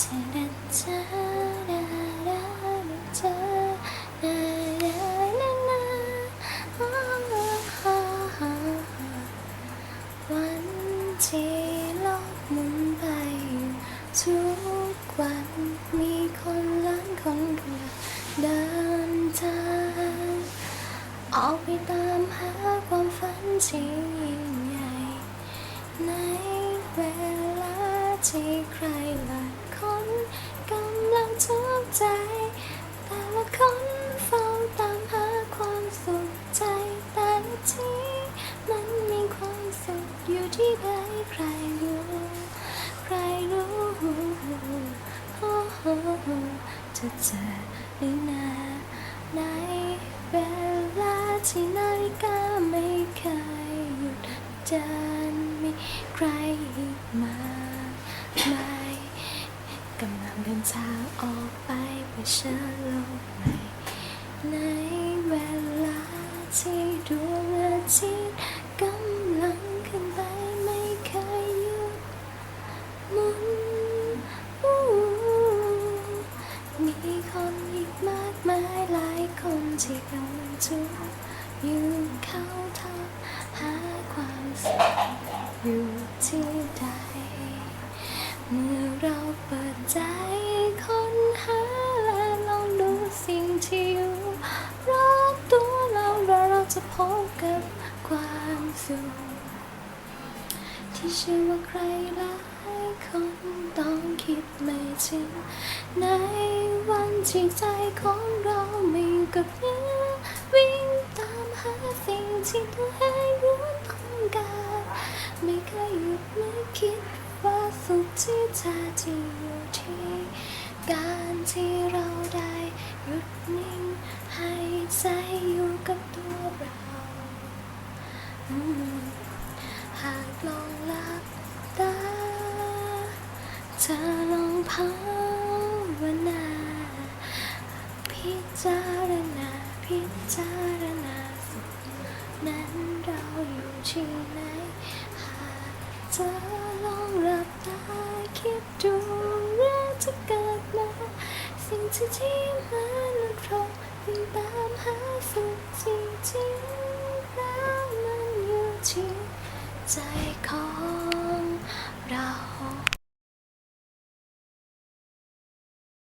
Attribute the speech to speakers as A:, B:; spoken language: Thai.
A: วันที่โลกหมุนไปทุกวันมีคนล้านคนกำลังเดินทางออกไปตามหาความฝันที่ ใครใครรู้ใครรู้จะเจอหรือนาในเวลาที่นาฬิกาไม่เคยหยุดเดินมีใครอีกมากมายกำลังเดินทางออกไปเพื่อเชิญโลกใหม่ในเวลาที่ดวงอาทิตย์กำลังขึ้นไป อีกมากมายหลายคนที่กำลังทุกข์อยู่เขาทำหาความสุขอยู่ที่ใด เมื่อเราเปิดใจค้นหาและลองดูสิ่งที่อยู่รอบตัวเราแล้วเราจะพบกับความสุขที่เชื่อว่าใครหลายคนต้องคิดไม่ถึงในวัน ที่ใจของเราไม่อยู่กับเนื้อวิ่งตามหาสิ่งที่ตัวเองรู้ต้องการ ไม่เคยหยุดไม่คิดว่าสุขที่แท้จริงอยู่ที่การที่เราได้หยุดนิ่งให้ใจอยู่กับตัวเราหากลองหลับตาเธอลองภาวนา พิ จารณาพิจารณาสุขนั้นเราอยู่ที่ไหนหากเธอลองหลับตาคิดดูว่าจะเกิดมาสิ่งที่ที่มันตรงวิ่งตามหาสุขจริงๆแล้วมันอยู่ที่ใจของ